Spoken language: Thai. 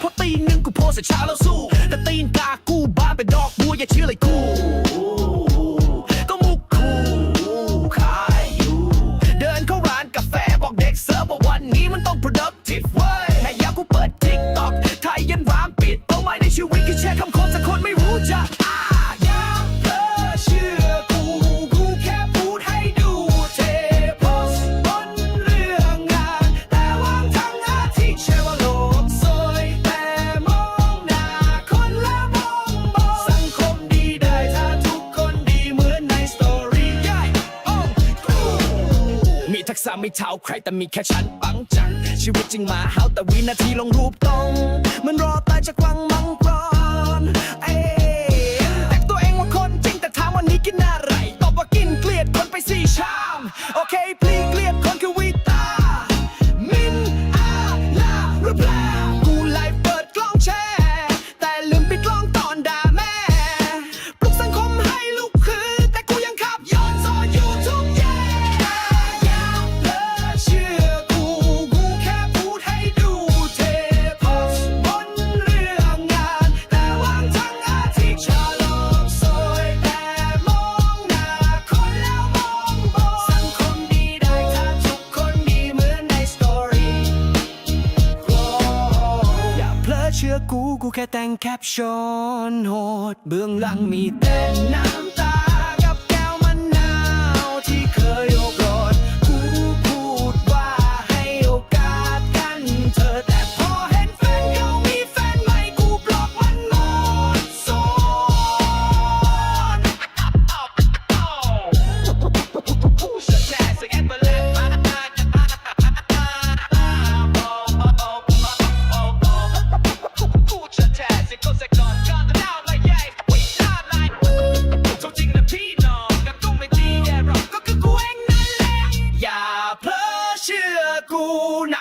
Put the in the child of soul, the thing. ทักษะไม่เท่าใครแต่มีแค่ฉันปังจัง ชีวิตจริงมาเฮาแต่วินาทีลงรูปตรงมันรอตายจากวังมังกรเอ้แต่ตัวเองว่าคนจริงแต่ถามวันนี้กินอะไรตอบว่ากินเกลียดคนไปสี่ชา เชื่อกูกูแค่แต่งแคปชั่นโหด เบื้องหลังมีแต่น้ำ nakuna